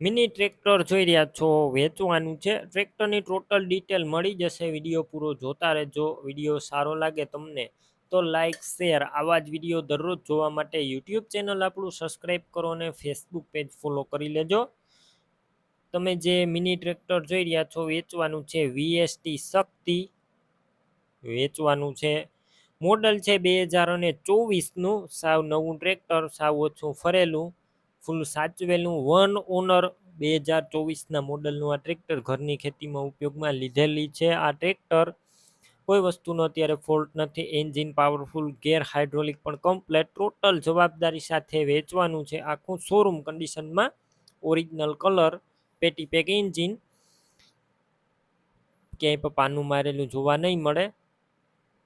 Mini tractor જોઈ રહ્યા છો, વેચવાનું છે. ટ્રેક્ટરની ટોટલ ડિટેલ મળી જશે. વીડિયો પૂરો જોતા રહેજો. વીડિયો સારો લાગે તમને તો લાઇક શેર. આવા જ વીડિયો દરરોજ જોવા માટે યુટ્યુબ ચેનલ આપણું સબસ્ક્રાઈબ કરો અને ફેસબુક પેજ ફોલો કરી લેજો. તમે જે મિની ટ્રેક્ટર જોઈ રહ્યા છો, વેચવાનું છે વીએસટી શક્તિ. વેચવાનું છે. મોડલ છે બે હજાર અને ચોવીસનું. સાવ નવું ટ્રેક્ટર, સાવ ઓછું ફરેલું. ફૂલ સાચવેલું વન ઓનર બે હજાર ચોવીસના મોડલનું આ ટ્રેક્ટર ઘરની ખેતીમાં ઉપયોગમાં લીધેલી છે. આ ટ્રેક્ટર કોઈ વસ્તુનો અત્યારે ફોલ્ટ નથી. એન્જિન પાવરફુલ, ગેર હાઇડ્રોલિક પણ કમ્પ્લેટ, ટોટલ જવાબદારી સાથે વેચવાનું છે. આખું શોરૂમ કન્ડિશનમાં ઓરિજિનલ કલર, પેટી પેક એન્જિન. ક્યાંય પાનું મારેલું જોવા નહીં મળે.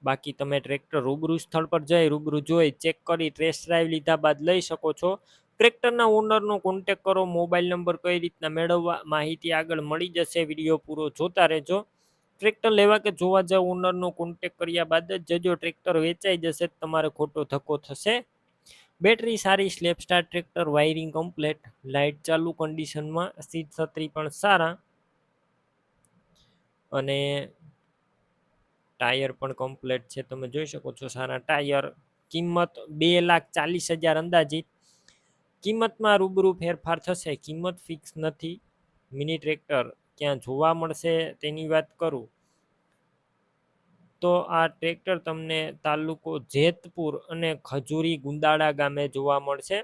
બાકી તમે ટ્રેક્ટર રૂબરૂ સ્થળ પર જઈ રૂબરૂ જોઈ, ચેક કરી, ટેસ્ટ ડ્રાઈવ લીધા બાદ લઈ શકો છો. ટ્રેક્ટરના ઓનરનો કોન્ટેક કરો મોબાઈલ નંબર કઈ રીતના મેળવવા, માહિતી આગળ મળી જશે વીડિયો પૂરો જોતા રહેજો. ટ્રેક્ટર લેવા કે જોવા જાવ ઓનરનો કોન્ટેક કર્યા બાદ જ જજો ટ્રેક્ટર વેચાઈ જશે તમારે ખોટો ધક્કો થશે. બેટરી સારી self start tractor wiring complete light ચાલુ કન્ડિશનમાં સીટ છત્રી પણ સારા. અને ટાયર પણ કમ્પ્લેટ છે, તમે જોઈ શકો છો, સારા ટાયર. કિંમત બે લાખ ચાલીસ હજાર અંદાજિત. કિંમતમાં રૂબરૂ ફેરફાર થશે, કિંમત ફિક્સ નથી. મિની ટ્રેક્ટર ક્યાં જોવા મળશે તેની વાત કરું. તો આ ટ્રેક્ટર તમને તાલુકો જેતપુર અને ખજૂરી ગુંદાળા ગામે જોવા મળશે.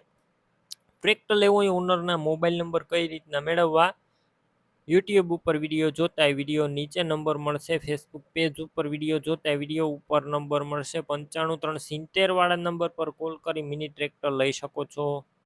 ટ્રેક્ટર લેવો એ ઓનરના મોબાઈલ નંબર કઈ રીતના મેળવવા? યુટ્યુબ ઉપર વીડિયો જોતા વીડિયો નીચે નંબર મળશે, ફેસબુક પેજ ઉપર વીડિયો જોતા વીડિયો ઉપર નંબર મળશે, પંચાણું ત્રણ સિત્તેર વાળા નંબર પર કોલ કરી મિની ટ્રેક્ટર લઈ શકો છો.